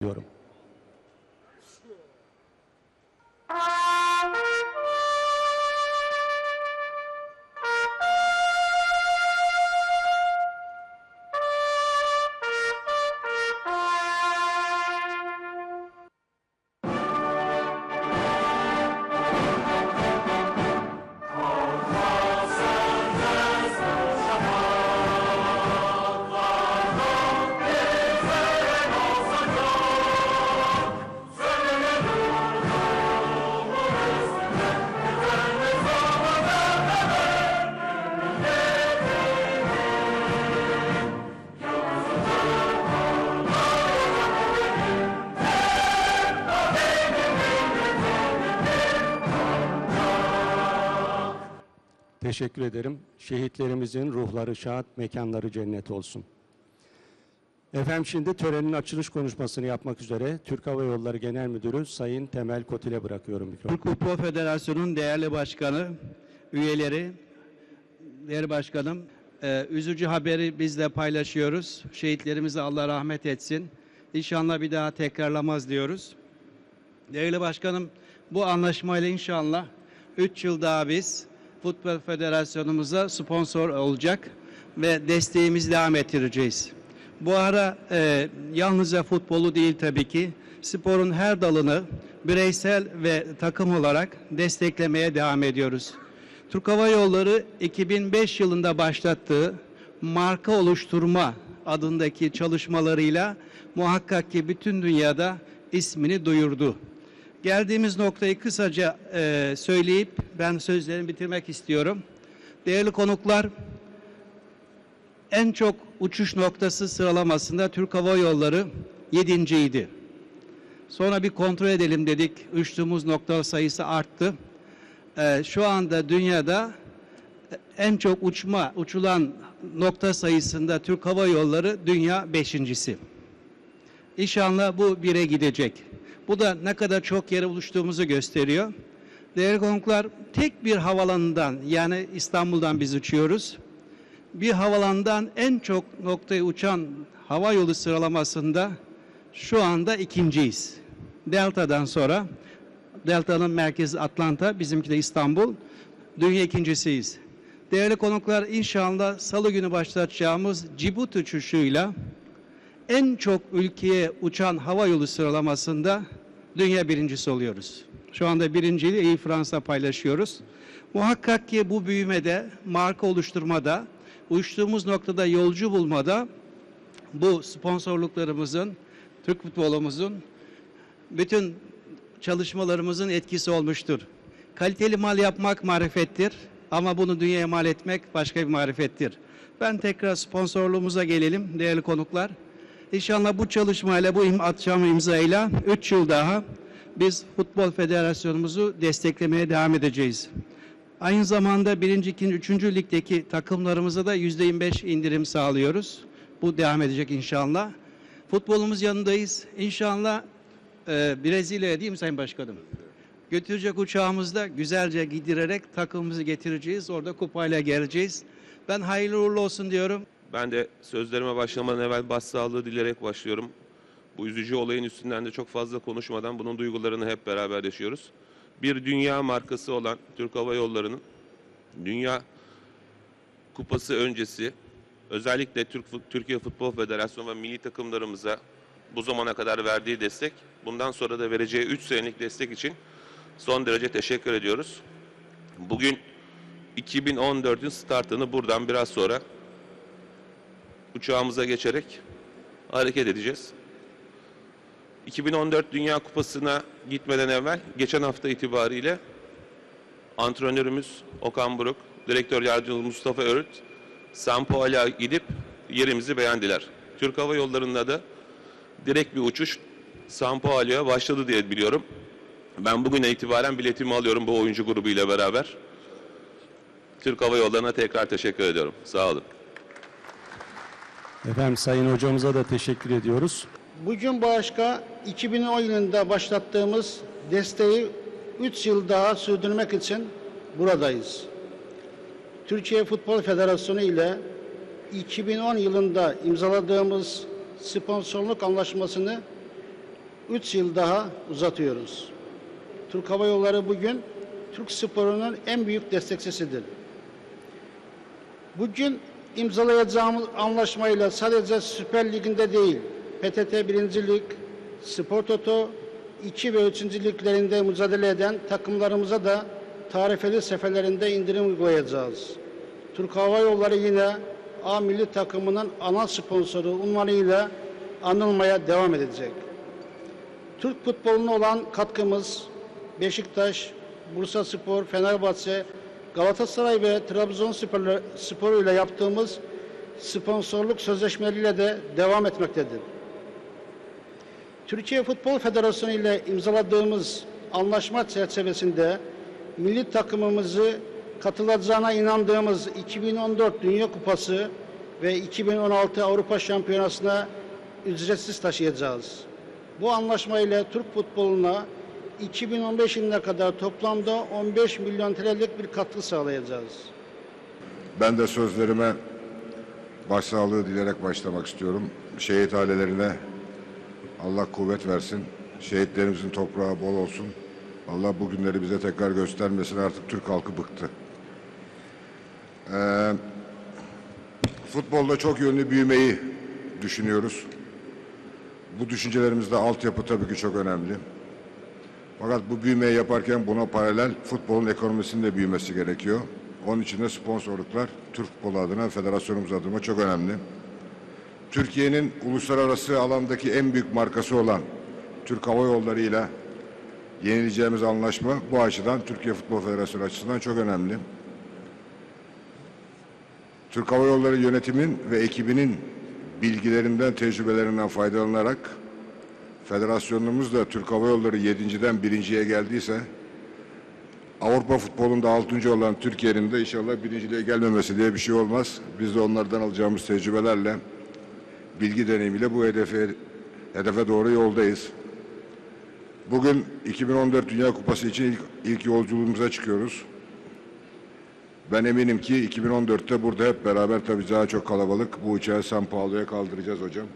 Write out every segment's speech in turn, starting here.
diyorum. Teşekkür ederim. Şehitlerimizin ruhları şad, mekanları cennet olsun. Efendim şimdi törenin açılış konuşmasını yapmak üzere Türk Hava Yolları Genel Müdürü Sayın Temel Kotil'e bırakıyorum mikrofonu. Türk Futbol Federasyonu'nun değerli başkanı, üyeleri, değerli başkanım, e, üzücü haberi biz de paylaşıyoruz. Şehitlerimize Allah rahmet etsin. İnşallah bir daha tekrarlamaz diyoruz. Değerli başkanım, bu anlaşmayla inşallah 3 yıl daha biz Futbol Federasyonumuza sponsor olacak ve desteğimizi devam ettireceğiz. Bu ara e, yalnızca futbolu değil tabii ki sporun her dalını bireysel ve takım olarak desteklemeye devam ediyoruz. Türk Hava Yolları 2005 yılında başlattığı marka oluşturma adındaki çalışmalarıyla muhakkak ki bütün dünyada ismini duyurdu. Geldiğimiz noktayı kısaca e, söyleyip ben sözlerimi bitirmek istiyorum. Değerli konuklar, en çok uçuş noktası sıralamasında Türk Hava Yolları 7. idi. Sonra bir kontrol edelim dedik. Uçtuğumuz nokta sayısı arttı. Ee, şu anda dünyada en çok uçma, uçulan nokta sayısında Türk Hava Yolları dünya beşincisi. İnşallah bu bire gidecek. Bu da ne kadar çok yere uçtuğumuzu gösteriyor. Değerli konuklar, tek bir havalanından yani İstanbul'dan biz uçuyoruz bir havalandan en çok noktaya uçan hava yolu sıralamasında şu anda ikinciyiz. Delta'dan sonra Delta'nın merkezi Atlanta, bizimki de İstanbul. Dünya ikincisiyiz. Değerli konuklar inşallah salı günü başlatacağımız Cibuti uçuşuyla en çok ülkeye uçan hava yolu sıralamasında dünya birincisi oluyoruz. Şu anda birinciliği Air France'la paylaşıyoruz. Muhakkak ki bu büyümede, marka oluşturmada, uçtuğumuz noktada yolcu bulmada bu sponsorluklarımızın, Türk futbolumuzun, bütün çalışmalarımızın etkisi olmuştur. Kaliteli mal yapmak marifettir ama bunu dünyaya mal etmek başka bir marifettir. Ben tekrar sponsorluğumuza gelelim değerli konuklar. İnşallah bu çalışmayla, bu atacağım imzayla 3 yıl daha biz Futbol Federasyonumuzu desteklemeye devam edeceğiz. Aynı zamanda birinci, ikinci, üçüncü ligdeki takımlarımıza da yüzde 25 indirim sağlıyoruz. Bu devam edecek inşallah. Futbolumuz yanındayız. İnşallah e, Brezilya'ya değil mi Sayın Başkanım? Götürecek uçağımızda güzelce gidirerek takımımızı getireceğiz. Orada kupayla geleceğiz. Ben hayırlı uğurlu olsun diyorum. Ben de sözlerime başlamadan evvel başsağlığı dileyerek başlıyorum. Bu üzücü olayın üstünden de çok fazla konuşmadan bunun duygularını hep beraber yaşıyoruz. Bir dünya markası olan Türk Hava Yolları'nın Dünya Kupası öncesi özellikle Türk Türkiye Futbol Federasyonu ve milli takımlarımıza bu zamana kadar verdiği destek, bundan sonra da vereceği 3 senelik destek için son derece teşekkür ediyoruz. Bugün 2014'ün startını buradan biraz sonra uçağımıza geçerek hareket edeceğiz. 2014 Dünya Kupası'na gitmeden evvel geçen hafta itibariyle antrenörümüz Okan Buruk, direktör yardımcımız Mustafa Örüt, Sampoal'a gidip yerimizi beğendiler. Türk Hava Yolları'nda da direkt bir uçuş Sampoal'a başladı diye biliyorum. Ben bugüne itibaren biletimi alıyorum bu oyuncu grubuyla beraber. Türk Hava Yolları'na tekrar teşekkür ediyorum. Sağ olun. Efendim Sayın Hocamıza da teşekkür ediyoruz. Bugün başka 2010 yılında başlattığımız desteği 3 yıl daha sürdürmek için buradayız. Türkiye Futbol Federasyonu ile 2010 yılında imzaladığımız sponsorluk anlaşmasını 3 yıl daha uzatıyoruz. Türk Hava Yolları bugün Türk sporunun en büyük destekçisidir. Bugün imzalayacağımız anlaşmayla sadece Süper Lig'inde değil, PTT 1. Lig, Spor Toto 2 ve 3. liglerinde mücadele eden takımlarımıza da tarifeli seferlerinde indirim uygulayacağız. Türk Hava Yolları yine A milli takımının ana sponsoru unvanıyla anılmaya devam edecek. Türk futboluna olan katkımız Beşiktaş, Bursa Spor, Fenerbahçe, Galatasaray ve Trabzonspor Spor ile yaptığımız sponsorluk sözleşmeleriyle de devam etmektedir. Türkiye Futbol Federasyonu ile imzaladığımız anlaşma çerçevesinde milli takımımızı katılacağına inandığımız 2014 Dünya Kupası ve 2016 Avrupa Şampiyonası'na ücretsiz taşıyacağız. Bu anlaşma ile Türk futboluna 2015 yılına kadar toplamda 15 milyon TL'lik bir katkı sağlayacağız. Ben de sözlerime başsağlığı dileyerek başlamak istiyorum. Şehit ailelerine Allah kuvvet versin. Şehitlerimizin toprağı bol olsun. Allah bu günleri bize tekrar göstermesin. Artık Türk halkı bıktı. Ee, futbolda çok yönlü büyümeyi düşünüyoruz. Bu düşüncelerimizde altyapı tabii ki çok önemli. Fakat bu büyümeyi yaparken buna paralel futbolun ekonomisinin de büyümesi gerekiyor. Onun için de sponsorluklar Türk futbolu adına, federasyonumuz adına çok önemli. Türkiye'nin uluslararası alandaki en büyük markası olan Türk Hava Yolları ile yenileceğimiz anlaşma bu açıdan Türkiye Futbol Federasyonu açısından çok önemli. Türk Hava Yolları yönetimin ve ekibinin bilgilerinden, tecrübelerinden faydalanarak federasyonumuz da Türk Hava Yolları 7.den 1.ye geldiyse Avrupa futbolunda 6. olan Türkiye'nin de inşallah birinciliğe gelmemesi diye bir şey olmaz. Biz de onlardan alacağımız tecrübelerle, bilgi deneyimiyle bu hedefe, hedefe doğru yoldayız. Bugün 2014 Dünya Kupası için ilk, ilk yolculuğumuza çıkıyoruz. Ben eminim ki 2014'te burada hep beraber tabii daha çok kalabalık bu uçağı San Paulo'ya kaldıracağız hocam.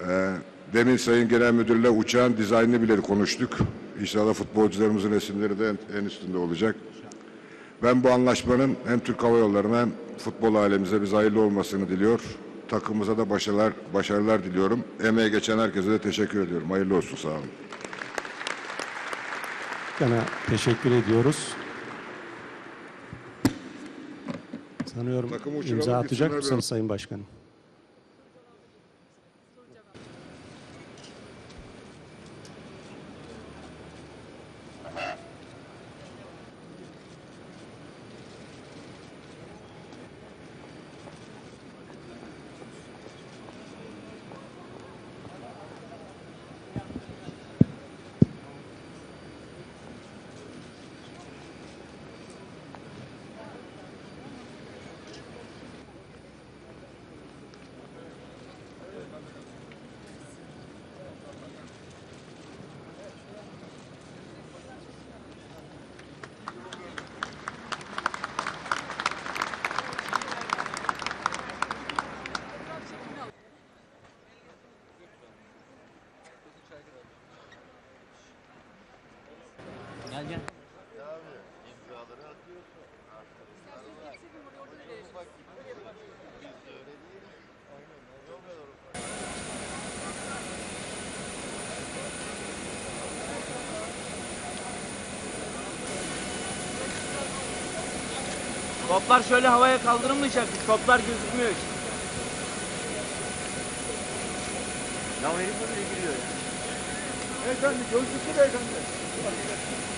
Ee, demin Sayın Genel Müdürle uçağın dizaynını bile konuştuk. İnşallah futbolcularımızın resimleri de en, üstünde olacak. Ben bu anlaşmanın hem Türk Hava Yolları'na hem futbol ailemize biz hayırlı olmasını diliyor. Takımımıza da başarılar, başarılar diliyorum. Emeğe geçen herkese de teşekkür ediyorum. Hayırlı olsun sağ olun. Gene teşekkür ediyoruz. Sanıyorum Takımı imza atacak mısınız. Sayın Başkanım? Toplar şöyle havaya kaldırılmayacak. Toplar gözükmüyor işte. Ya herif böyle giriyor ya. Beyefendi gözlüklü beyefendi.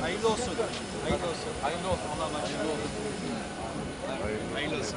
Hayırlı olsun. Hayırlı olsun. Hayırlı olsun. Allah'ım hayırlı olsun. Hayırlı olsun.